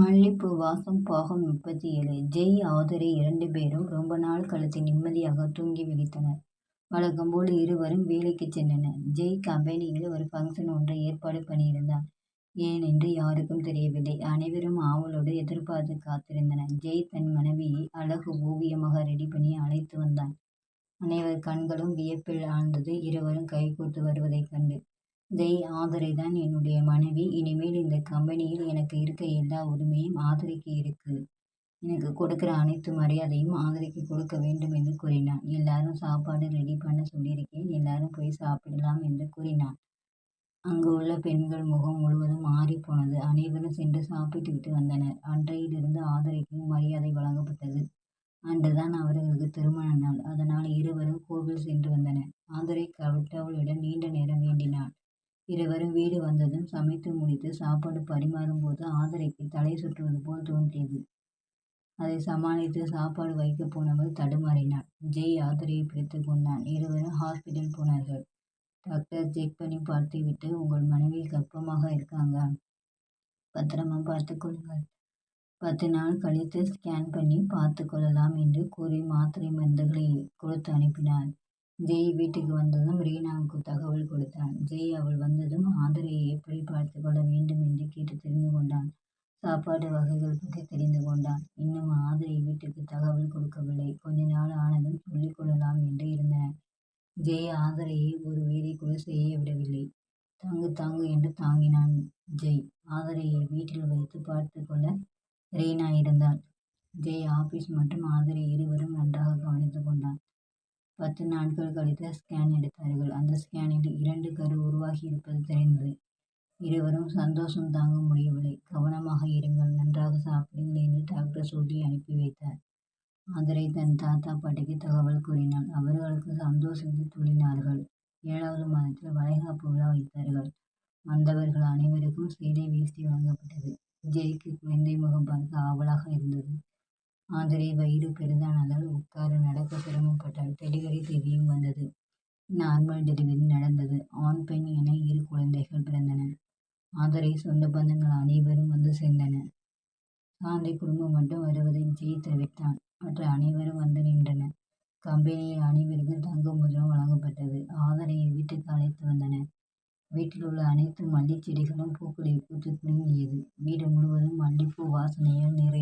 மல்லிப்பூ வாசம் பாகம் முப்பத்தி ஏழு ஜெய் ஆதரை இரண்டு பேரும் ரொம்ப நாள் கழித்து நிம்மதியாக தூங்கி விழித்தனர். வழக்கம்போல் இருவரும் வேலைக்கு சென்றனர். ஜெய் கம்பெனியில் ஒரு ஃபங்க்ஷன் ஒன்றை ஏற்பாடு பண்ணியிருந்தான். ஏனென்று யாருக்கும் தெரியவில்லை. அனைவரும் ஆவலோடு எதிர்பார்த்து காத்திருந்தனர். ஜெய் தன் மனைவியை அழகு ஓவியமாக ரெடி பண்ணி அழைத்து வந்தான். அனைவர் கண்களும் வியப்பில் ஆழ்ந்தது இருவரும் கைகூத்து வருவதைக் கண்டு. ஜெய் ஆதரைதான் என்னுடைய மனைவி. இனிமேல் இந்த கம்பெனியில் எனக்கு இருக்க எல்லா உரிமையும் ஆதரைக்கு இருக்கு. எனக்கு கொடுக்கிற அனைத்து மரியாதையும் ஆதரைக்கு கொடுக்க வேண்டும் என்று கூறினான். எல்லாரும் சாப்பாடு ரெடி பண்ண சொல்லியிருக்கேன். எல்லாரும் போய் சாப்பிடலாம் என்று கூறினான். அங்கு உள்ள பெண்கள் முகம் முழுவதும் மாறிப்போனது. அனைவரும் சென்று சாப்பிட்டு விட்டு வந்தனர். அன்றையிலிருந்து ஆதரைக்கு மரியாதை வழங்கப்பட்டது. அன்றுதான் அவர்களுக்கு திருமண நாள். அதனால் இருவரும் கோவில் சென்று வந்தனர். ஆதரை கவிட்டவளிடம் நீண்ட நேரம் வேண்டும் இருவரும் வீடு வந்ததும் சமைத்து முடித்து சாப்பாடு பரிமாறும்போது ஆதரைக்கு தலை சுற்றுவது போல் தோன்றியது. அதை சமாளித்து சாப்பாடு வைக்கப் போனவள் தடுமாறினாள். ஜெய் ஆதரையை பிடித்துக் கொண்டான். இருவரும் ஹாஸ்பிட்டல் போனார்கள். டாக்டர் செக் பண்ணி பார்த்துவிட்டு உங்கள் மனைவி கர்ப்பமாக இருக்காங்க. பத்திரமா பார்த்துக்கொள்ளுங்கள் பத்து நாள் கழித்து ஸ்கேன் பண்ணி பார்த்துக் கொள்ளலாம் என்று கூறி மாத்திரை மருந்துகளை கொடுத்து அனுப்பினார். ஜெய் வீட்டுக்கு வந்ததும் ரீனாவுக்கு தகவல் கொடுத்தான். ஜெய் அவள் வந்ததும் ஆதரையை எப்படி பார்த்துக் கொள்ள வேண்டும் என்று கேட்டு தெரிந்து கொண்டான். சாப்பாடு வகைகள் பற்றி தெரிந்து கொண்டான். இன்னும் ஆதரை வீட்டுக்கு தகவல் கொடுக்கவில்லை. கொஞ்ச நாள் ஆனதும் சொல்லிக் கொள்ளலாம் என்று இருந்தன ஜெய் ஆதரையை ஒரு வேலை கூட செய்ய விடவில்லை. தாங்கு தாங்கு என்று தாங்கினான் ஜெய். ஆதரையை வீட்டில் வைத்து பார்த்துக் கொள்ள ரீனா இருந்தாள். ஜெய் ஆபீஸ் மற்றும் ஆதரை இருவரும் பத்து நாட்கள் கழித்து ஸ்கேன் எடுத்தார்கள். அந்த ஸ்கேனில் இரண்டு கரு உருவாகி இருப்பது தெரிந்தது. இருவரும் சந்தோஷம் தாங்க முடியவில்லை. கவனமாக இருங்கள். நன்றாக சாப்பிடுங்கள் என்று டாக்டர் சொல்லி அனுப்பி வைத்தார். ஆதரை தன் தாத்தா பாட்டிக்கு தகவல் கூறினான் அவர்களுக்கு சந்தோஷத்தில் துள்ளினார்கள். ஏழாவது மாதத்தில் வளைகாப்பு விழா வைத்தார்கள். வந்தவர்கள் அனைவருக்கும் சீலை வீசி வழங்கப்பட்டது. விஜய்க்கு குழந்தை முகம் பார்க்க ஆவலாக இருந்தது. ஆதரை வயிறு பெரிதானதால் உட்கார நடக்க சிரமப்பட்டால் டெலிவரி தேதியும் வந்தது. நார்மல் டெலிவரி நடந்தது. ஆண் பெண் என இரு குழந்தைகள் பிறந்தன. ஆதரை சொந்த பந்தங்கள் அனைவரும் வந்து சேர்ந்தன சாந்தி குடும்பம் மட்டும் வருவதை ஜெய் தவிர்த்தான். மற்ற அனைவரும் வந்து நின்றனர். கம்பெனியில் அனைவருக்கும் தங்க முதலம் வழங்கப்பட்டது. ஆதரையை வீட்டுக்கு அழைத்து வந்தனர். வீட்டில் உள்ள அனைத்து மல்லிச் செடிகளும் பூக்களை பூத்து குலுங்கியது. வீடு முழுவதும் மல்லிப்பூ வாசனையால் நிறை